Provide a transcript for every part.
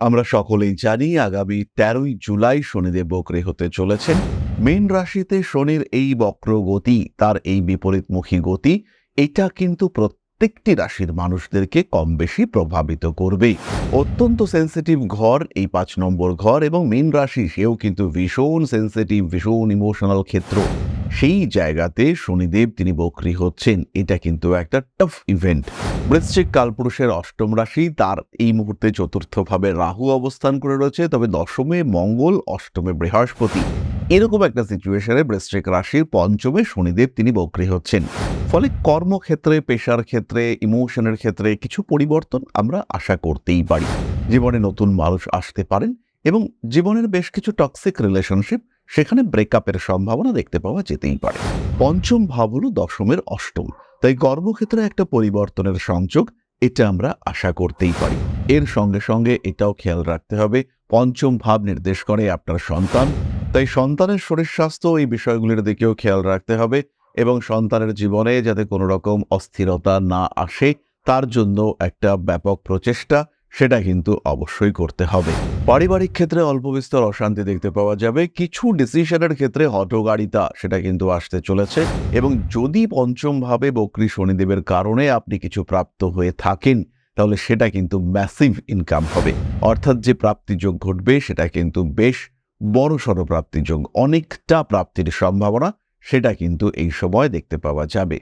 আমরা সকলেই জানি আগামী তেরোই জুলাই শনিদেব বক্রে হতে চলেছেন মেন রাশিতে শনির এই বক্র গতি তার এই বিপরীতমুখী গতি, এটা কিন্তু প্রত্যেকটি রাশির মানুষদেরকে কম বেশি প্রভাবিত করবে অত্যন্ত সেন্সিটিভ ঘর, এই পাঁচ নম্বর ঘর এবং মেন রাশি, সেও কিন্তু ভীষণ সেন্সিটিভ ভীষণ ইমোশনাল ক্ষেত্র। সেই জায়গাতে শনিদেব তিনি বকরি হচ্ছেন। এটা কিন্তু একটা টাফ ইভেন্ট বৃশ্চিক কালপুরুষের অষ্টম রাশি, তার এই মুহূর্তে চতুর্থভাবে রাহু অবস্থান করে রয়েছে, তবে দশমে মঙ্গল, অষ্টমে বৃহস্পতি। এরকম একটা সিচুয়েশনে বৃশ্চিক রাশির পঞ্চমে শনিদেব তিনি বক্রী হচ্ছেন। ফলে কর্মক্ষেত্রে, পেশার ক্ষেত্রে ইমোশনের ক্ষেত্রে কিছু পরিবর্তন আমরা আশা করতেই পারি। জীবনে নতুন মানুষ আসতে পারেন এবং জীবনের বেশ কিছু টক্সিক রিলেশনশিপ সেখানে ব্রেকআপের সম্ভাবনা দেখতে পাওয়া যেতেই পারে। পঞ্চম ভাব হল দশমের অষ্টম। তাই কর্মক্ষেত্রে একটা পরিবর্তনের সংযোগ এটা আমরা আশা করতেই পারি। এর সঙ্গে সঙ্গে এটাও খেয়াল রাখতে হবে, পঞ্চম ভাব নির্দেশ করে আপনার সন্তান তাই সন্তানের শরীর স্বাস্থ্য এই বিষয়গুলির দিকেও খেয়াল রাখতে হবে এবং সন্তানের জীবনে যাতে কোনো রকম অস্থিরতা না আসে, তার জন্য একটা ব্যাপক প্রচেষ্টা, সেটা কিন্তু অবশ্যই করতে হবে। পারিবারিক ক্ষেত্রে অল্প বিস্তর অশান্তি দেখতে পাওয়া যাবে, কিছু ডিসিশনের ক্ষেত্রে হটগাড়িতা সেটা কিন্তু আসতে চলেছে এবং যদি পঞ্চমভাবে বকরি শনিদেবের কারণে আপনি কিছু প্রাপ্ত হয়ে থাকেন, তাহলে সেটা কিন্তু ম্যাসিভ ইনকাম হবে। অর্থাৎ যে প্রাপ্তিযোগ ঘটবে, সেটা কিন্তু বেশ বড় সড় প্রাপ্তিযোগ অনেকটা প্রাপ্তির সম্ভাবনা সেটা কিন্তু এই সময় দেখতে পাওয়া যাবে।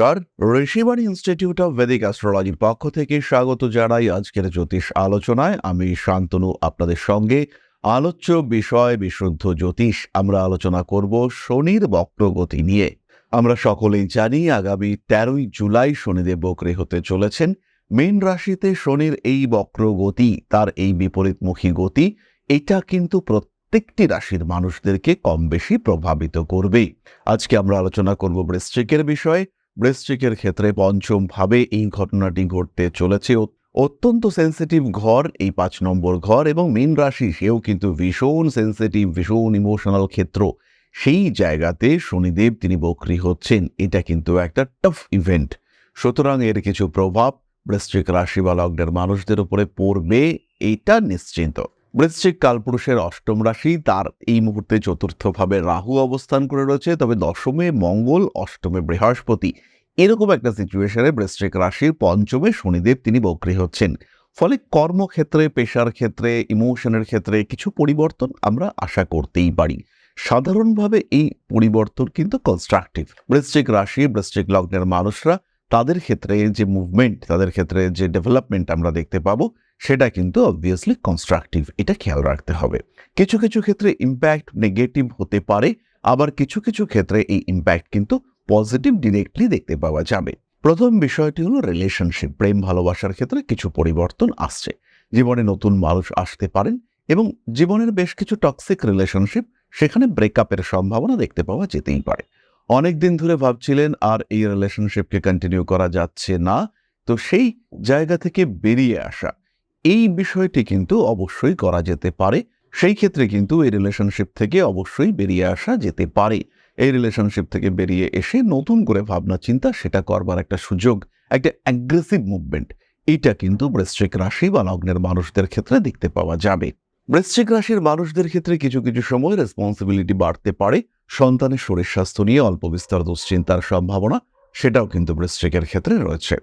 নমস্কার। ঋষিবাণী ইনস্টিটিউট অফ ভেদিক অ্যাস্ট্রোলজির পক্ষ থেকে স্বাগত জানাই আজকের জ্যোতিষ আলোচনায়। আমি শান্তনু, আপনাদের সঙ্গে আলোচ্য বিষয়, বিশুদ্ধ জ্যোতিষ আমরা আলোচনা করব শনির বক্রগতি নিয়ে। আমরা সকলেই জানি আগামী তেরোই জুলাই শনিদেব বকরি হতে চলেছেন। মেন রাশিতে শনির এই বক্রগতি, তার এই বিপরীতমুখী গতি, এটা কিন্তু প্রত্যেকটি রাশির মানুষদেরকে কম বেশি প্রভাবিত করবে আজকে আমরা আলোচনা করব বৃশ্চিকের বিষয়ে। বৃশ্চিকের ক্ষেত্রে পঞ্চমভাবে এই ঘটনাটি ঘটতে চলেছে। অত্যন্ত সেন্সিটিভ ঘর, এই পাঁচ নম্বর ঘর এবং মীন রাশি, সেও কিন্তু ভীষণ সেন্সিটিভ ভীষণ ইমোশনাল ক্ষেত্র। সেই জায়গাতে শনিদেব তিনি বকরি হচ্ছেন। এটা কিন্তু একটা টাফ ইভেন্ট সুতরাং এর কিছু প্রভাব বৃশ্চিক রাশি বা লগ্নের মানুষদের উপরে পড়বে, এটা নিশ্চিন্ত। বৃশ্চিক কালপুরুষের অষ্টম রাশি, তার এই মুহূর্তে চতুর্থভাবে রাহু অবস্থান করে রয়েছে। তবে দশমে মঙ্গল, অষ্টমে বৃহস্পতি। এরকম একটা সিচুয়েশনে বৃশ্চিক রাশির পঞ্চমে শনিদেব তিনি বক্রী হচ্ছেন। ফলে কর্মক্ষেত্রে, পেশার ক্ষেত্রে, ইমোশনের ক্ষেত্রে কিছু পরিবর্তন আমরা আশা করতেই পারি। সাধারণভাবে এই পরিবর্তন কিন্তু কনস্ট্রাকটিভ বৃশ্চিক রাশি, বৃশ্চিক লগ্নের মানুষরা তাদের ক্ষেত্রে যে মুভমেন্ট তাদের ক্ষেত্রে যে ডেভেলপমেন্ট আমরা দেখতে পাবো সেটা কিন্তু অবভিয়াসলি কনস্ট্রাকটিভ এটা খেয়াল রাখতে হবে। কিছু কিছু ক্ষেত্রে ইম্প্যাক্ট নেগেটিভ হতে পারে, আবার কিছু কিছু ক্ষেত্রে এই ইম্প্যাক্ট কিন্তু পজিটিভ ডিরেক্টলি দেখতে পাওয়া যাবে। প্রথম বিষয়টি হলো রিলেশনশিপ প্রেম, ভালোবাসার ক্ষেত্রে কিছু পরিবর্তন আসছে। জীবনে নতুন মানুষ আসতে পারেন এবং জীবনের বেশ কিছু টক্সিক রিলেশনশিপ সেখানে ব্রেকআপের সম্ভাবনা দেখতে পাওয়া যেতেই পারে। অনেক দিন ধরে ভাবছিলেন, আর এই রিলেশনশিপকে কন্টিনিউ করা যাচ্ছে না? তো সেই জায়গা থেকে বেরিয়ে আসা এই বিষয়টি কিন্তু অবশ্যই করা যেতে পারে। সেই ক্ষেত্রে কিন্তু এই রিলেশনশিপ থেকে অবশ্যই বেরিয়ে আসা যেতে পারে। এই রিলেশনশিপ থেকে বেরিয়ে এসে নতুন করে ভাবনা চিন্তা সেটা করবার একটা সুযোগ, একটা অ্যাগ্রেসিভ মুভমেন্ট এটা কিন্তু বৃশ্চিক রাশি বা লগ্নের মানুষদের ক্ষেত্রে দেখতে পাওয়া যাবে। বৃশ্চিক রাশির মানুষদের ক্ষেত্রে কিছু কিছু সময় রেসপন্সিবিলিটি বাড়তে পারে। সন্তানের শরীর স্বাস্থ্য নিয়ে অল্প বিস্তর দুশ্চিন্তার সম্ভাবনা, সেটাও কিন্তু বৃশ্চিকের ক্ষেত্রে রয়েছে।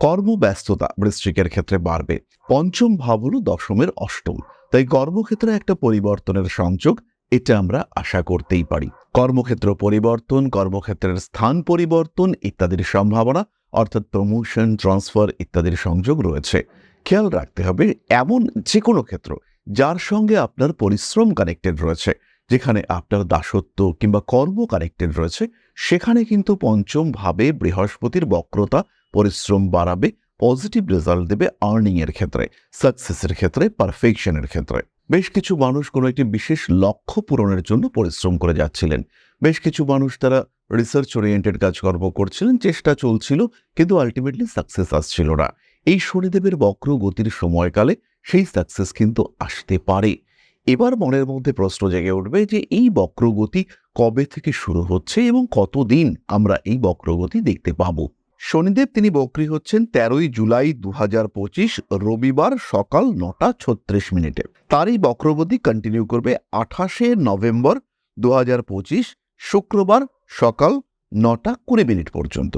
কর্মব্যস্ততা বৃশ্চিকের ক্ষেত্রে বাড়বে। পঞ্চম ভাব হল দশমের অষ্টম। তাই কর্মক্ষেত্রে একটা পরিবর্তনের সংযোগ, এটা আমরা আশা করতেই পারি। কর্মক্ষেত্র পরিবর্তন, কর্মক্ষেত্রের স্থান পরিবর্তন ইত্যাদির সম্ভাবনা, অর্থাৎ প্রমোশন ট্রান্সফার ইত্যাদির সংযোগ রয়েছে। খেয়াল রাখতে হবে, এমন যে কোনো ক্ষেত্র যার সঙ্গে আপনার পরিশ্রম কানেক্টেড রয়েছে, যেখানে আপনার দাসত্ব কিংবা কর্ম কানেক্টেড রয়েছে, সেখানে কিন্তু পঞ্চম ভাবে বৃহস্পতির বক্রতা পরিশ্রম বাড়াবে পজিটিভ রেজাল্ট দেবে আর্নিং এর ক্ষেত্রে সাকসেসের ক্ষেত্রে পারফেকশনের ক্ষেত্রে। বেশ কিছু মানুষ কোনো একটি বিশেষ লক্ষ্য পূরণের জন্য পরিশ্রম করে যাচ্ছিলেন। বেশ কিছু মানুষ তারা রিসার্চ ওরিয়েন্টেড কাজকর্ম করছিলেন, চেষ্টা চলছিল, কিন্তু আলটিমেটলি সাকসেস আসছিল না। এই শনিদেবের বক্র গতির সময়কালে সেই সাকসেস কিন্তু আসতে পারে। এবার মনের মধ্যে প্রশ্ন জেগে উঠবে যে এই বক্রগতি কবে থেকে শুরু হচ্ছে এবং কতদিন আমরা এই বক্রগতি দেখতে পাবো? শনিদেব তিনি বক্রী হচ্ছেন তেরোই জুলাই দু হাজার পঁচিশ রবিবার সকাল নটা ছত্রিশ মিনিটে। তারই এই বক্রগতি কন্টিনিউ করবে আঠাশে নভেম্বর দু হাজার পঁচিশ শুক্রবার সকাল নটা কুড়ি মিনিট পর্যন্ত।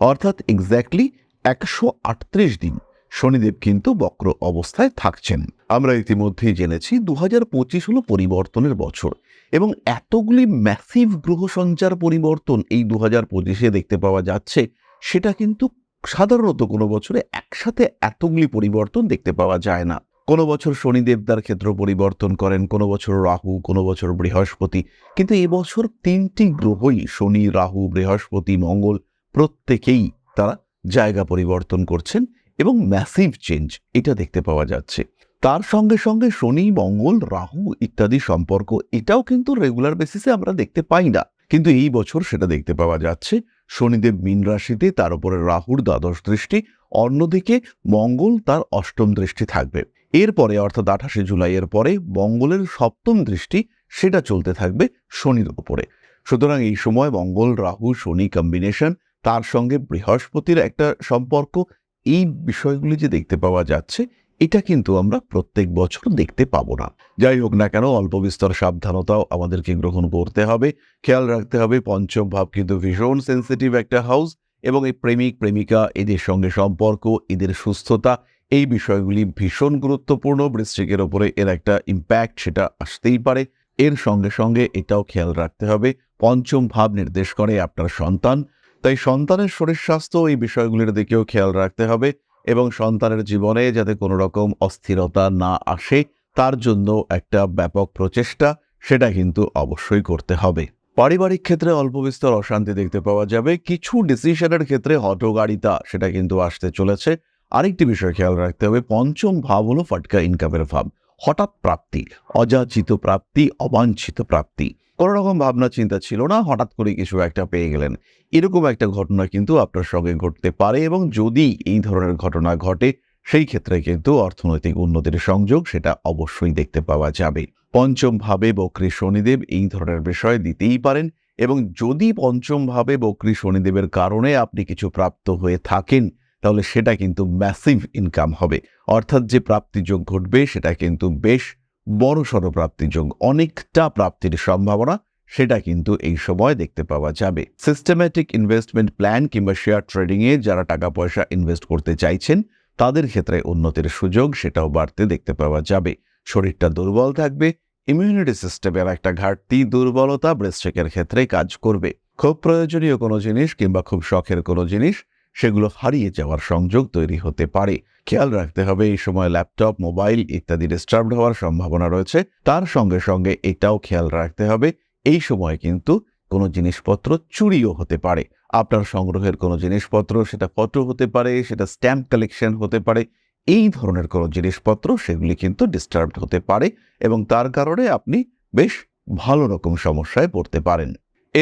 অর্থাৎ এক্স্যাক্টলি একশো আটত্রিশ দিন শনিদেব কিন্তু বক্র অবস্থায় থাকছেন। আমরা ইতিমধ্যেই জেনেছি দু হাজার পঁচিশ হল পরিবর্তনের বছর এবং এতগুলি ম্যাসিভ গ্রহ সঞ্চার পরিবর্তন এই দু হাজার পঁচিশে দেখতে পাওয়া যাচ্ছে। সেটা কিন্তু সাধারণত কোনো বছরে একসাথে এতগুলি পরিবর্তন দেখতে পাওয়া যায় না। কোনো বছর শনিদেব তার ক্ষেত্র পরিবর্তন করেন, কোনো বছর রাহু, কোনো বছর বৃহস্পতি। কিন্তু এবছর তিনটি গ্রহই, শনি, রাহু, বৃহস্পতি, মঙ্গল, প্রত্যেকেই তারা জায়গা পরিবর্তন করছেন এবং ম্যাসিভ চেঞ্জ এটা দেখতে পাওয়া যাচ্ছে। তার সঙ্গে সঙ্গে শনি, মঙ্গল, রাহু ইত্যাদি সম্পর্ক এটাও কিন্তু রেগুলার বেসিসে আমরা দেখতে পাই না। কিন্তু এই বছর সেটা দেখতে পাওয়া যাচ্ছে শনিদেব মীন রাশিতে, তার উপরে রাহুর দ্বাদশ দৃষ্টি, অন্যদিকে মঙ্গল তার অষ্টম দৃষ্টি থাকবে। এরপরে, অর্থাৎ আঠাশে জুলাইয়ের পরে মঙ্গলের সপ্তম দৃষ্টি, সেটা চলতে থাকবে শনির উপরে। সুতরাং এই সময় মঙ্গল, রাহু, শনি কম্বিনেশন তার সঙ্গে বৃহস্পতির একটা সম্পর্ক, এই বিষয়গুলি যে দেখতে পাওয়া যাচ্ছে এটা কিন্তু আমরা প্রত্যেক বছর দেখতে পাবো না। যাই হোক না কেন, অল্প বিস্তর সাবধানতাও আমাদেরকে গ্রহণ করতে হবে। খেয়াল রাখতে হবে, পঞ্চম ভাব কিন্তু ভীষণ সেন্সিটিভ একটা হাউস এবং এই প্রেমিক, প্রেমিকা, এদের সঙ্গে সম্পর্ক, এদের সুস্থতা, এই বিষয়গুলি ভীষণ গুরুত্বপূর্ণ। বৃশ্চিকের ওপরে এর একটা ইম্প্যাক্ট সেটা আসতেই পারে। এর সঙ্গে সঙ্গে এটাও খেয়াল রাখতে হবে, পঞ্চম ভাব নির্দেশ করে আপনার সন্তান। তাই সন্তানের শরীর স্বাস্থ্য এই বিষয়গুলির দিকেও খেয়াল রাখতে হবে। এবং সন্তানের জীবনে যাতে কোনো রকম অস্থিরতা না আসে, তার জন্য একটা ব্যাপক প্রচেষ্টা, সেটা কিন্তু অবশ্যই করতে হবে। পারিবারিক ক্ষেত্রে অল্প বিস্তর অশান্তি দেখতে পাওয়া যাবে। কিছু ডিসিশনের ক্ষেত্রে হটগাড়িতা সেটা কিন্তু আসতে চলেছে। আরেকটি বিষয় খেয়াল রাখতে হবে, পঞ্চম ভাব হলো ফটকা ইনকামের ভাব। হঠাৎ প্রাপ্তি, অযাচিত প্রাপ্তি, অবাঞ্ছিত প্রাপ্তি। কোনো রকম ভাবনা, চিন্তা ছিল না। হঠাৎ করে কিছু একটা পেয়ে গেলেন। এরকম একটা ঘটনা কিন্তু আপনার সঙ্গে ঘটতে পারে এবং যদি এই ধরনের ঘটনা ঘটে, সেই ক্ষেত্রে কিন্তু অর্থনৈতিক উন্নতির সংযোগ সেটা অবশ্যই দেখতে পাওয়া যাবে। পঞ্চম ভাবে বক্রী শনিদেব এই ধরনের বিষয় দিতেই পারেন এবং যদি পঞ্চম ভাবে বক্রী শনিদেবের কারণে আপনি কিছু প্রাপ্ত হয়ে থাকেন, তাহলে সেটা কিন্তু ম্যাসিভ ইনকাম হবে। অর্থাৎ যে প্রাপ্তিযোগ ঘটবে, সেটা কিন্তু বেশ বড়সড় প্রাপ্তিযোগ অনেকটা প্রাপ্তির সম্ভাবনা, সেটা কিন্তু এই সময় দেখতে পাওয়া যাবে। সিস্টেম্যাটিক ইনভেস্টমেন্ট প্ল্যান কিংবা শেয়ার ট্রেডিংয়ে যারা টাকা পয়সা ইনভেস্ট করতে চাইছেন, তাদের ক্ষেত্রে উন্নতির সুযোগ সেটাও বাড়তে দেখতে পাওয়া যাবে। শরীরটা দুর্বল থাকবে ইমিউনিটি সিস্টেমের একটা ঘাটতি, দুর্বলতা ব্রেস্টেকের ক্ষেত্রে কাজ করবে। খুব প্রয়োজনীয় কোনো জিনিস কিংবা খুব শখের কোনো জিনিস সেগুলো হারিয়ে যাওয়ার সংযোগ তৈরি হতে পারে। খেয়াল রাখতে হবে, এই সময় ল্যাপটপ, মোবাইল ইত্যাদি ডিস্টার্বড হওয়ার সম্ভাবনা রয়েছে। তার সঙ্গে সঙ্গে এটাও খেয়াল রাখতে হবে, এই সময় কিন্তু কোনো জিনিসপত্র চুরিও হতে পারে। আপনার সংগ্রহের কোনো জিনিসপত্র, সেটা ফটো হতে পারে, সেটা স্ট্যাম্প কালেকশন হতে পারে, এই ধরনের কোনো জিনিসপত্র সেগুলি কিন্তু ডিস্টার্বড হতে পারে এবং তার কারণে আপনি বেশ ভালো রকম সমস্যায় পড়তে পারেন।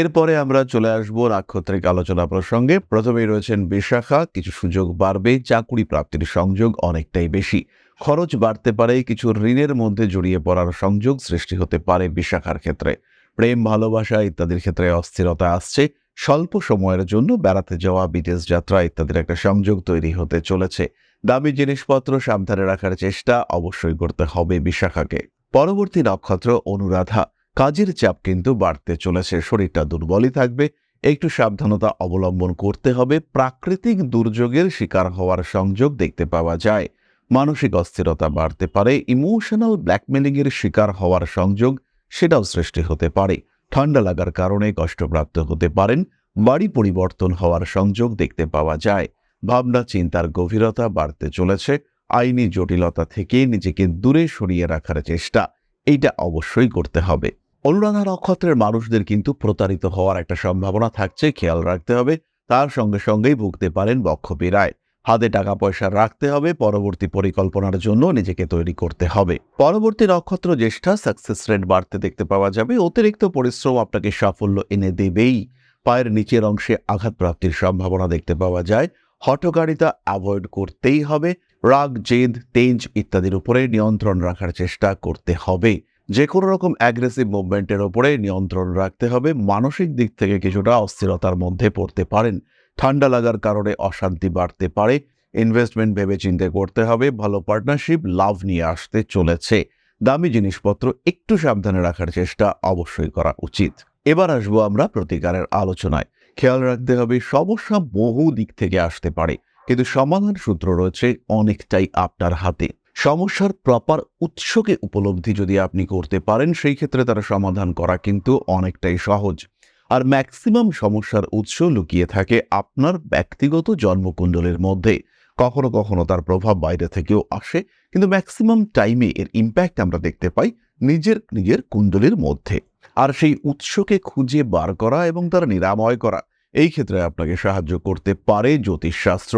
এরপরে আমরা চলে আসব নাক্ষত্রিক আলোচনা প্রসঙ্গে। প্রথমেই রয়েছেন বিশাখা, কিছু সুযোগ বাড়বে, চাকুরি প্রাপ্তির সংযোগ অনেকটাই বেশি। খরচ বাড়তে পারে, কিছু ঋণের মধ্যে জড়িয়ে পড়ার সংযোগ সৃষ্টি হতে পারে বিশাখার ক্ষেত্রে। প্রেম, ভালোবাসা ইত্যাদির ক্ষেত্রে অস্থিরতা আসছে। স্বল্প সময়ের জন্য বেড়াতে যাওয়া, বিদেশ যাত্রা ইত্যাদির একটা সংযোগ তৈরি হতে চলেছে। দামি জিনিসপত্র সাবধানে রাখার চেষ্টা অবশ্যই করতে হবে বিশাখাকে। পরবর্তী নক্ষত্র অনুরাধা। কাজের চাপ কিন্তু বাড়তে চলেছে, শরীরটা দুর্বলই থাকবে, একটু সাবধানতা অবলম্বন করতে হবে, প্রাকৃতিক দুর্যোগের শিকার হওয়ার সংযোগ দেখতে পাওয়া যায়, মানসিক অস্থিরতা বাড়তে পারে, ইমোশনাল ব্ল্যাকমেলিংয়ের শিকার হওয়ার সংযোগ সেটাও সৃষ্টি হতে পারে, ঠান্ডা লাগার কারণে কষ্টপ্রাপ্ত হতে পারেন, বাড়ি পরিবর্তন হওয়ার সংযোগ দেখতে পাওয়া যায়, ভাবনা চিন্তার গভীরতা বাড়তে চলেছে, আইনি জটিলতা থেকে নিজেকে দূরে সরিয়ে রাখার চেষ্টা, এইটা অবশ্যই করতে হবে। অনুরাধা নক্ষত্রের মানুষদের কিন্তু প্রতারিত হওয়ার একটা সম্ভাবনা থাকছে, খেয়াল রাখতে হবে। তার সঙ্গে সঙ্গেই ভুগতে পারেন বক্ষপীড়ায় হাতে টাকা পয়সা রাখতে হবে, পরবর্তী পরিকল্পনার জন্য নিজেকে তৈরি করতে হবে। পরবর্তী নক্ষত্র জ্যেষ্ঠা সাকসেস রেট বাড়তে দেখতে পাওয়া যাবে। অতিরিক্ত পরিশ্রম আপনাকে সাফল্য এনে দেবেই। পায়ের নিচের অংশে আঘাত প্রাপ্তির সম্ভাবনা দেখতে পাওয়া যায়। হটকারিতা অ্যাভয়েড করতেই হবে। রাগ, জেদ, তেজ ইত্যাদির উপরে নিয়ন্ত্রণ রাখার চেষ্টা করতে হবে। যে কোনো রকম অ্যাগ্রেসিভ মুভমেন্টের ওপরে নিয়ন্ত্রণ রাখতে হবে। মানসিক দিক থেকে কিছুটা অস্থিরতার মধ্যে পড়তে পারেন। ঠান্ডা লাগার কারণে অশান্তি বাড়তে পারে। ইনভেস্টমেন্ট ভেবে চিন্তে করতে হবে। ভালো পার্টনারশিপ লাভ নিয়ে আসতে চলেছে। দামি জিনিসপত্র একটু সাবধানে রাখার চেষ্টা অবশ্যই করা উচিত। এবার আসব আমরা প্রতিকারের আলোচনায়। খেয়াল রাখতে হবে, সমস্যা বহু দিক থেকে আসতে পারে। কিন্তু সমাধান সূত্র রয়েছে অনেকটাই আপনার হাতে। সমস্যার প্রপার উৎসকে উপলব্ধি যদি আপনি করতে পারেন, সেই ক্ষেত্রে তার সমাধান করা কিন্তু অনেকটাই সহজ। আর ম্যাক্সিমাম সমস্যার উৎস লুকিয়ে থাকে আপনার ব্যক্তিগত জন্মকুণ্ডলের মধ্যে। কখনো কখনো তার প্রভাব বাইরে থেকেও আসে, কিন্তু ম্যাক্সিমাম টাইমে এর ইম্প্যাক্ট আমরা দেখতে পাই নিজের নিজের কুণ্ডলের মধ্যে। আর সেই উৎসকে খুঁজে বার করা এবং তার নিরাময় করা, এই ক্ষেত্রে আপনাকে সাহায্য করতে পারে জ্যোতিষশাস্ত্র।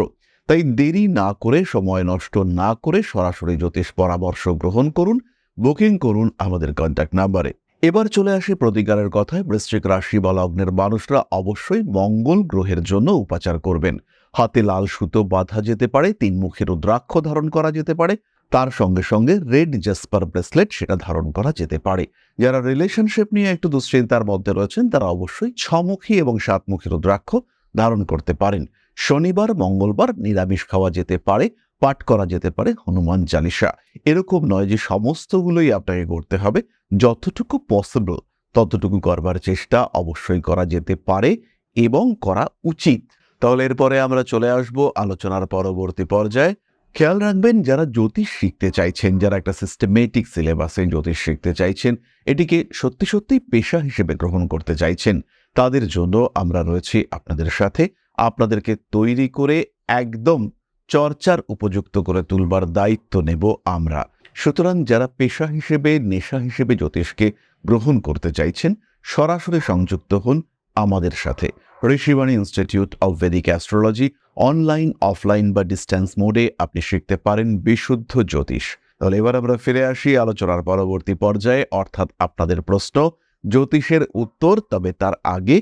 তাই দেরি না করে, সময় নষ্ট না করে সরাসরি জ্যোতিষ পরামর্শ গ্রহণ করুন, বুকিং করুন আমাদের কন্ট্যাক্ট নাম্বারে এবার চলে আসে প্রতিকারের কথায়, বৃশ্চিক রাশি বা লগ্নের মানুষরা অবশ্যই মঙ্গল গ্রহের জন্য উপাচার করবেন। হাতে লাল সুতো বাঁধা যেতে পারে, তিন মুখের রুদ্রাক্ষ ধারণ করা যেতে পারে, তার সঙ্গে সঙ্গে রেড জাসপার ব্রেসলেট সেটা ধারণ করা যেতে পারে। যারা রিলেশনশিপ নিয়ে একটু দুশ্চিন্তার মধ্যে রয়েছেন, তারা অবশ্যই ছমুখী এবং সাতমুখী রুদ্রাক্ষ ধারণ করতে পারেন। শনিবার, মঙ্গলবার নিরামিষ খাওয়া যেতে পারে, পাঠ করা যেতে পারে হনুমান চালিসা এরকম নয় যে সমস্তগুলোই আপনাকে করতে হবে। যতটুকু পসিবল ততটুকু করবার চেষ্টা অবশ্যই করা যেতে পারে এবং করা উচিত। তাহলে এরপরে আমরা চলে আসব আলোচনার পরবর্তী পর্যায়ে। খেয়াল রাখবেন, যারা জ্যোতিষ শিখতে চাইছেন, যারা একটা সিস্টেমেটিক সিলেবাসে জ্যোতিষ শিখতে চাইছেন, এটিকে সত্যি সত্যি পেশা হিসেবে গ্রহণ করতে চাইছেন, তাদের জন্য আমরা রয়েছি আপনাদের সাথে। আপনাদেরকে তৈরি করে একদম চর্চার উপযুক্ত করে তুলবার দায়িত্ব নেব আমরা। সুতরাং যারা পেশা হিসেবে, নেশা হিসেবে জ্যোতিষকে গ্রহণ করতে চাইছেন, সরাসরি সংযুক্ত হন আমাদের সাথে। Rishibani institute of Vedic astrology online offline বা ডিস্ট্যান্স মোডে আপনি শিখতে পারেন বিশুদ্ধ জ্যোতিষ। তাহলে এবার আমরা ফিরে আসি আলোচনার পরবর্তী পর্যায়ে, অর্থাৎ আপনাদের প্রশ্ন, জ্যোতিষের উত্তর তবে তার আগে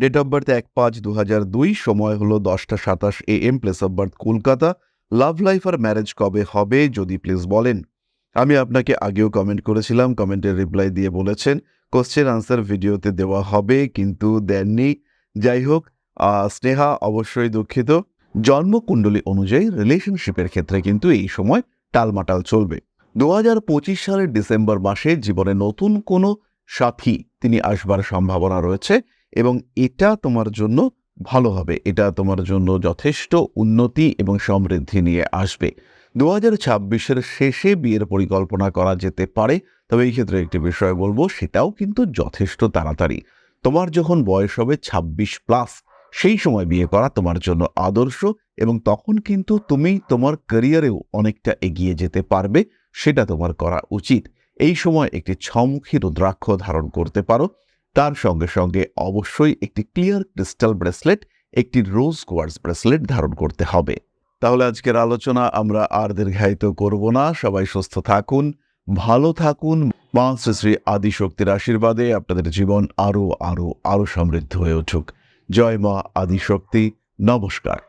Date of birth এক পাঁচ দু হাজার দুই, সময় হলো দশটা সাতাশ A M place of birth Kolkata. Love life R marriage কবে হবে, যদি প্লিজ বলেন। আমি আপনাকে আগেও কমেন্ট করেছিলাম কমেন্টের রিপ্লাই দিয়ে বলেছেন কোশ্চেন আনসার ভিডিওতে দেওয়া হবে, কিন্তু দেননি। যাই হোক স্নেহা অবশ্যই দুঃখিত। জন্মকুণ্ডলী অনুযায়ী রিলেশনশিপের ক্ষেত্রে কিন্তু এই সময় টালমাটাল চলবে। দু হাজার পঁচিশ সালের ডিসেম্বর মাসে জীবনে নতুন কোনো সাথী তিনি আসবার সম্ভাবনা রয়েছে। এবং এটা তোমার জন্য ভালো হবে। এটা তোমার জন্য যথেষ্ট উন্নতি এবং সমৃদ্ধি নিয়ে আসবে। দু হাজার ছাব্বিশের শেষে বিয়ের পরিকল্পনা করা যেতে পারে, তবে এই ক্ষেত্রে একটি বিষয় বলব, সেটাও কিন্তু যথেষ্ট তাড়াতাড়ি। তোমার যখন বয়স হবে ছাব্বিশ প্লাস, সেই সময় বিয়ে করা তোমার জন্য আদর্শ এবং তখন কিন্তু তুমি তোমার ক্যারিয়ারেও অনেকটা এগিয়ে যেতে পারবে, সেটা তোমার করা উচিত। এই সময় একটি ছমুখী রুদ্রাক্ষ ধারণ করতে পারো তার সঙ্গে সঙ্গে অবশ্যই একটি ক্লিয়ার ক্রিস্টাল ব্রেসলেট একটি রোজ কোয়ার্স ব্রেসলেট ধারণ করতে হবে। তাহলে আজকের আলোচনা আমরা আর দীর্ঘায়িত করব না। সবাই সুস্থ থাকুন, ভালো থাকুন। মা শ্রী শ্রী আদিশক্তির আশীর্বাদে আপনাদের জীবন আরও আরও আরও সমৃদ্ধ হয়ে উঠুক। জয় মা আদিশক্তি। নমস্কার।